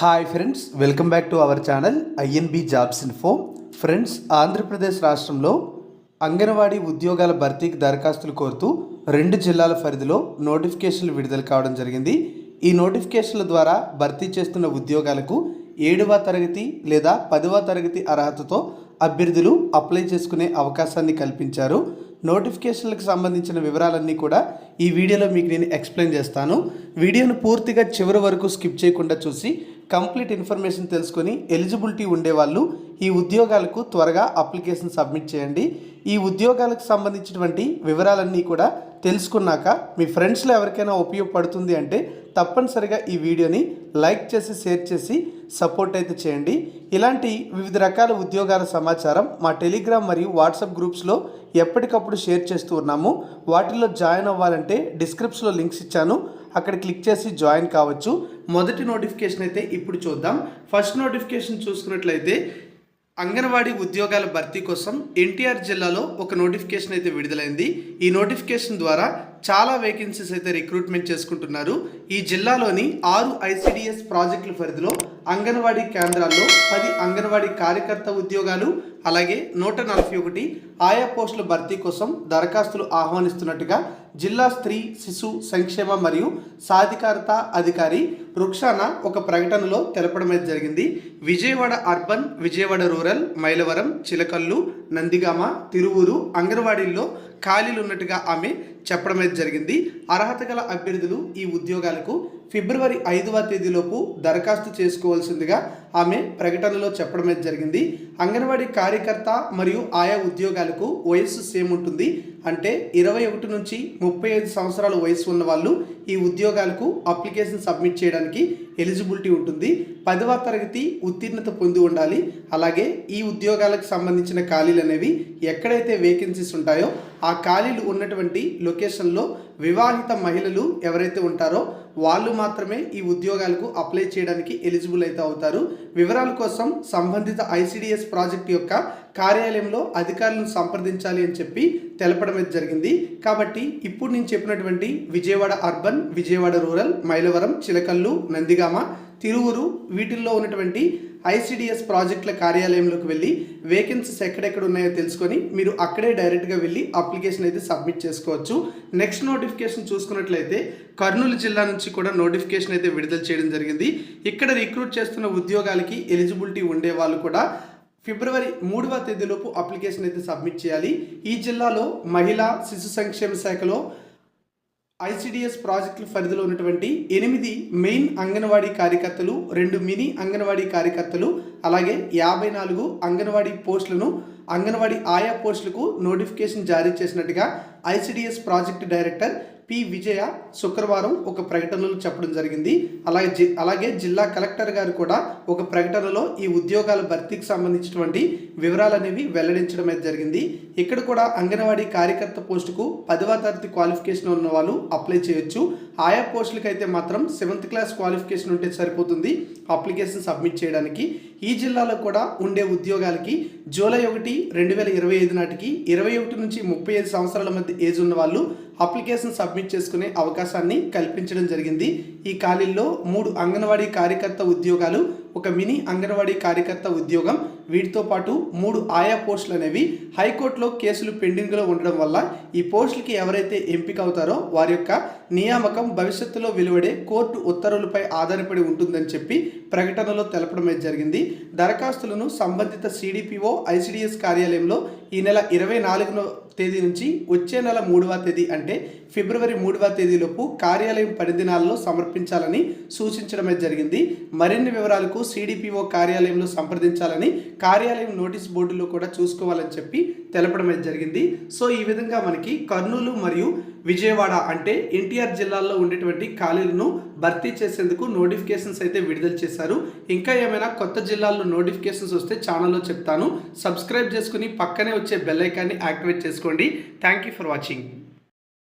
Hi friends welcome back to our channel INB jobs info friends Andhra Pradesh రాష్ట్రంలో అంగన్వాడీ ఉద్యోగాల భర్తీకి దరఖాస్తులు కోరుతూ రెండు జిల్లాల పరిధిలో నోటిఫికేషన్లు విడుదల కావడం జరిగింది. ఈ నోటిఫికేషన్ల ద్వారా భర్తీ చేస్తున్న ఉద్యోగాలకు ఏడవ తరగతి లేదా పదవ తరగతి అర్హతతో అభ్యర్థులు అప్లై చేసుకునే అవకాశాన్ని కల్పించారు. నోటిఫికేషన్లకు సంబంధించిన వివరాలన్నీ కూడా ఈ వీడియోలో మీకు నేను ఎక్స్ప్లెయిన్ చేస్తాను. వీడియోను పూర్తిగా చివరి వరకు స్కిప్ చేయకుండా చూసి కంప్లీట్ ఇన్ఫర్మేషన్ తెలుసుకొని ఎలిజిబిలిటీ ఉండేవాళ్ళు ఈ ఉద్యోగాలకు త్వరగా అప్లికేషన్ సబ్మిట్ చేయండి. ఈ ఉద్యోగాలకు సంబంధించినటువంటి వివరాలన్నీ కూడా తెలుసుకున్నాక మీ ఫ్రెండ్స్లో ఎవరికైనా ఉపయోగపడుతుంది అంటే తప్పనిసరిగా ఈ వీడియోని లైక్ చేసి షేర్ చేసి సపోర్ట్ అయితే చేయండి. ఇలాంటి వివిధ రకాల ఉద్యోగాల సమాచారం మా టెలిగ్రామ్ మరియు వాట్సాప్ గ్రూప్స్లో ఎప్పటికప్పుడు షేర్ చేస్తూ ఉన్నాము. వాటిల్లో జాయిన్ అవ్వాలంటే డిస్క్రిప్షన్లో లింక్స్ ఇచ్చాను. అక్కడ క్లిక్ చేసి జాయిన్ కావచ్చు. మొదటి నోటిఫికేషన్ అయితే ఇప్పుడు చూద్దాం. ఫస్ట్ నోటిఫికేషన్ చూసుకున్నట్లయితే అంగన్వాడీ ఉద్యోగాల భర్తీ కోసం ఎన్టీఆర్ జిల్లాలో ఒక నోటిఫికేషన్ అయితే విడుదలైంది. ఈ నోటిఫికేషన్ ద్వారా చాలా వేకెన్సీస్ అయితే రిక్రూట్మెంట్ చేసుకుంటున్నారు. ఈ జిల్లాలోని ఆరు ఐసిడిఎస్ ప్రాజెక్టుల పరిధిలో అంగన్వాడీ కేంద్రాల్లో పది అంగన్వాడీ కార్యకర్త ఉద్యోగాలు అలాగే నూట నలభై ఒకటి ఆయా పోస్టుల భర్తీ కోసం దరఖాస్తులు ఆహ్వానిస్తున్నట్టుగా జిల్లా స్త్రీ శిశు సంక్షేమ మరియు సాధికారత అధికారి రుక్షానా ఒక ప్రకటనలో తెలపడం జరిగింది. విజయవాడ అర్బన్ విజయవాడ రూరల్ మైలవరం చిలకల్లు నందిగామ తిరువురు అంగన్వాడీల్లో ఖాళీలు ఉన్నట్టుగా ఆమె చెప్పడం అయితే జరిగింది. అర్హత గల అభ్యర్థులు ఈ ఉద్యోగాలకు ఫిబ్రవరి ఐదవ తేదీలోపు దరఖాస్తు చేసుకోవాల్సిందిగా ఆమె ప్రకటనలో చెప్పడం జరిగింది. అంగన్వాడీ కార్యకర్త మరియు ఆయా ఉద్యోగాలకు వయస్సు సేమ్ ఉంటుంది. అంటే ఇరవై ఒకటి నుంచి ముప్పై ఐదు సంవత్సరాల వయసు ఉన్న వాళ్ళు ఈ ఉద్యోగాలకు అప్లికేషన్ సబ్మిట్ చేయడానికి ఎలిజిబిలిటీ ఉంటుంది. పదవ తరగతి ఉత్తీర్ణత పొంది ఉండాలి. అలాగే ఈ ఉద్యోగాలకు సంబంధించిన ఖాళీలు అనేవి ఎక్కడైతే వేకెన్సీస్ ఉంటాయో ఆ ఖాళీలు ఉన్నటువంటి లొకేషన్లో వివాహిత మహిళలు ఎవరైతే ఉంటారో వాళ్ళు మాత్రమే ఈ ఉద్యోగాలకు అప్లై చేయడానికి ఎలిజిబుల్ అయితే అవుతారు. వివరాల కోసం సంబంధిత ఐసిడిఎస్ ప్రాజెక్ట్ యొక్క కార్యాలయంలో అధికారులను సంప్రదించాలి అని చెప్పి తెలపడం అయితే జరిగింది. కాబట్టి ఇప్పుడు నేను చెప్పినటువంటి విజయవాడ అర్బన్ విజయవాడ రూరల్ మైలవరం చిలకల్లు నందిగామ తిరువురు వీటిల్లో ఉన్నటువంటి ఐసిడిఎస్ ప్రాజెక్టుల కార్యాలయంలోకి వెళ్ళి వేకెన్సీస్ ఎక్కడెక్కడ ఉన్నాయో తెలుసుకొని మీరు అక్కడే డైరెక్ట్గా వెళ్ళి అప్లికేషన్ అయితే సబ్మిట్ చేసుకోవచ్చు. నెక్స్ట్ నోటిఫికేషన్ చూసుకున్నట్లయితే కర్నూలు జిల్లా నుంచి కూడా నోటిఫికేషన్ అయితే విడుదల చేయడం జరిగింది. ఇక్కడ రిక్రూట్ చేస్తున్న ఉద్యోగాలకి ఎలిజిబిలిటీ ఉండే వాళ్ళు కూడా ఫిబ్రవరి మూడవ తేదీలోపు అప్లికేషన్ అయితే సబ్మిట్ చేయాలి. ఈ జిల్లాలో మహిళా శిశు సంక్షేమ శాఖలో ఐసిడిఎస్ ప్రాజెక్టుల పరిధిలో ఉన్నటువంటి ఎనిమిది మెయిన్ అంగన్వాడీ కార్యకర్తలు రెండు మినీ అంగన్వాడీ కార్యకర్తలు అలాగే యాభై నాలుగు అంగన్వాడీ పోస్టులను అంగన్వాడీ ఆయా పోస్టులకు నోటిఫికేషన్ జారీ చేసినట్టుగా ICDS project director P. Vijaya శుక్రవారం ఒక ప్రకటనలో చెప్పడం జరిగింది. అలాగే జి అలాగే జిల్లా కలెక్టర్ గారు కూడా ఒక ప్రకటనలో ఈ ఉద్యోగాల భర్తీకి సంబంధించినటువంటి వివరాలు అనేవి వెల్లడించడం అయితే జరిగింది. ఇక్కడ కూడా అంగన్వాడీ కార్యకర్త పోస్టుకు పదవ తరగతి క్వాలిఫికేషన్ ఉన్న వాళ్ళు అప్లై చేయొచ్చు. ఆయా పోస్టులకైతే అయితే మాత్రం సెవెంత్ క్లాస్ క్వాలిఫికేషన్ ఉంటే సరిపోతుంది. అప్లికేషన్ సబ్మిట్ చేయడానికి. ఈ జిల్లాలో కూడా ఉండే ఉద్యోగాలకి జూలై ఒకటి రెండు వేల ఇరవై ఐదు నాటికి ఇరవై ఒకటి నుంచి ముప్పై ఐదు సంవత్సరాల మధ్య ఏజ్ ఉన్న వాళ్ళు అప్లికేషన్ సబ్మిట్ చేసుకునే అవకాశాన్ని కల్పించడం జరిగింది. ఈ ఖాళీల్లో మూడు అంగన్వాడీ కార్యకర్త ఉద్యోగాలు ఒక మినీ అంగన్వాడీ కార్యకర్త ఉద్యోగం. వీటితో పాటు మూడు ఆయా పోస్టులు అనేవి హైకోర్టులో కేసులు పెండింగ్లో ఉండడం వల్ల ఈ పోస్టులకి ఎవరైతే ఎంపిక అవుతారో వారి యొక్క నియామకం భవిష్యత్తులో వెలువడే కోర్టు ఉత్తర్వులపై ఆధారపడి ఉంటుందని చెప్పి ప్రకటనలో తెలపడం జరిగింది. దరఖాస్తులను సంబంధిత సిడిపిఓ ఐసిడిఎస్ కార్యాలయంలో ఈ నెల ఇరవై నాలుగున తేదీ నుంచి వచ్చే నెల మూడవ తేదీ అంటే ఫిబ్రవరి మూడవ తేదీలోపు కార్యాలయం పని దినాల్లో సమర్పించాలని సూచించడమే జరిగింది. మరిన్ని వివరాలకు సిడిపిఓ కార్యాలయంలో సంప్రదించాలని కార్యాలయం నోటీస్ బోర్డులో కూడా చూసుకోవాలని చెప్పి తెలపడం అయితే జరిగింది. సో ఈ విధంగా మనకి కర్నూలు మరియు విజయవాడ అంటే ఎన్టీఆర్ జిల్లాల్లో ఉండేటువంటి ఖాళీలను భర్తీ చేసేందుకు నోటిఫికేషన్స్ అయితే విడుదల చేశారు. ఇంకా ఏమైనా కొత్త జిల్లాల్లో నోటిఫికేషన్స్ వస్తే ఛానల్లో చెప్తాను. సబ్స్క్రైబ్ చేసుకుని పక్కనే వచ్చే బెల్ ఐకాన్ని యాక్టివేట్ చేసుకోండి. Thank you for watching.